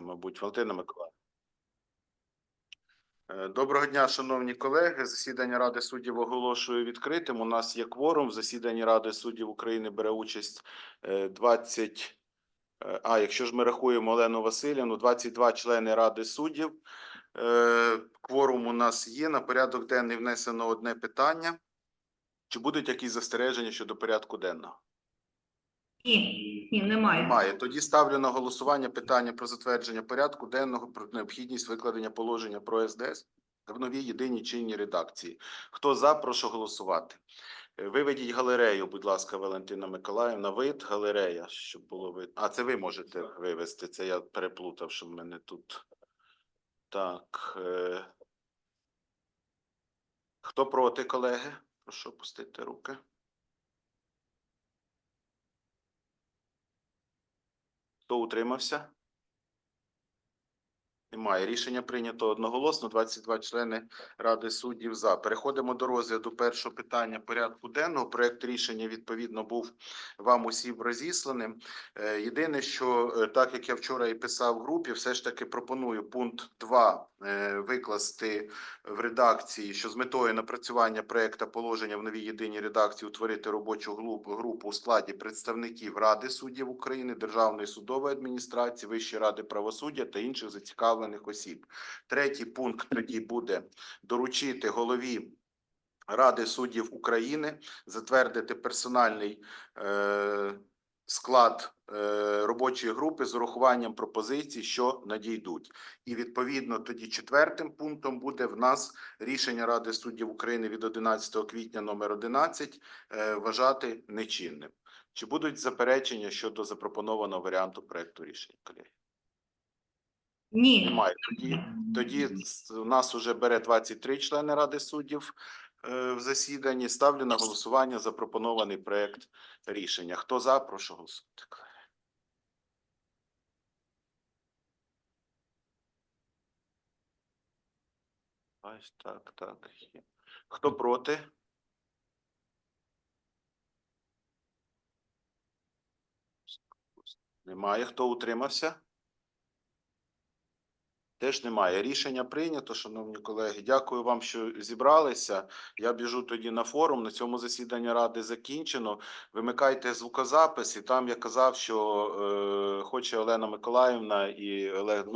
мабуть, Валентина Миколаївна. Е, Доброго дня, шановні колеги. Засідання Ради суддів оголошую відкритим. У нас є кворум. В засіданні Ради суддів України бере участь е, 20... е, А, якщо ж ми рахуємо Олену Васильівну, 22 члени Ради суддів. Е, Кворум у нас є. На порядок денний внесено одне питання. Чи будуть якісь застереження щодо порядку денного? Ні, ні, немає. Немає. Тоді ставлю на голосування питання про затвердження порядку денного про необхідність викладення положення про СДС в новій єдиній чинній редакції. Хто за, прошу голосувати. Е, Виведіть галерею, будь ласка, Валентина Миколаївна. Вид галерея, щоб було видно. А це ви можете вивести. Це я переплутав, що в мене тут. Так. е, Хто проти, колеги? Прошу опустити руки. Хто утримався? Немає. Рішення прийнято одноголосно. 22 члени Ради суддів за. Переходимо до розгляду першого питання порядку денного. Проект рішення відповідно був вам усім розісланим. Е, Єдине, що е, так як я вчора і писав в групі, все ж таки пропоную пункт 2 е, викласти в редакції, що з метою напрацювання проекту положення в новій єдиній редакції утворити робочу групу у складі представників Ради суддів України, Державної судової адміністрації, Вищої ради правосуддя та інших зацікавлених осіб. Третій пункт тоді буде доручити голові Ради суддів України затвердити персональний е, склад е, робочої групи з урахуванням пропозицій, що надійдуть. І відповідно тоді четвертим пунктом буде в нас рішення Ради суддів України від 11 квітня номер 11 е, вважати нечинним. Чи будуть заперечення щодо запропонованого варіанту проекту рішення, колеги? Ні. Немає. Тоді, тоді у нас вже бере 23 члени Ради суддів е, в засіданні. Ставлю на голосування запропонований проект рішення. Хто за, прошу голосувати. Ось так, так. Хто проти? Немає. Хто утримався? Теж немає. Рішення прийнято, шановні колеги. Дякую вам, що зібралися. Я біжу тоді на форум. На цьому засідання ради закінчено. Вимикайте звукозапис. І там я казав, що е, хоче Олена Миколаївна і Олег Дмитрович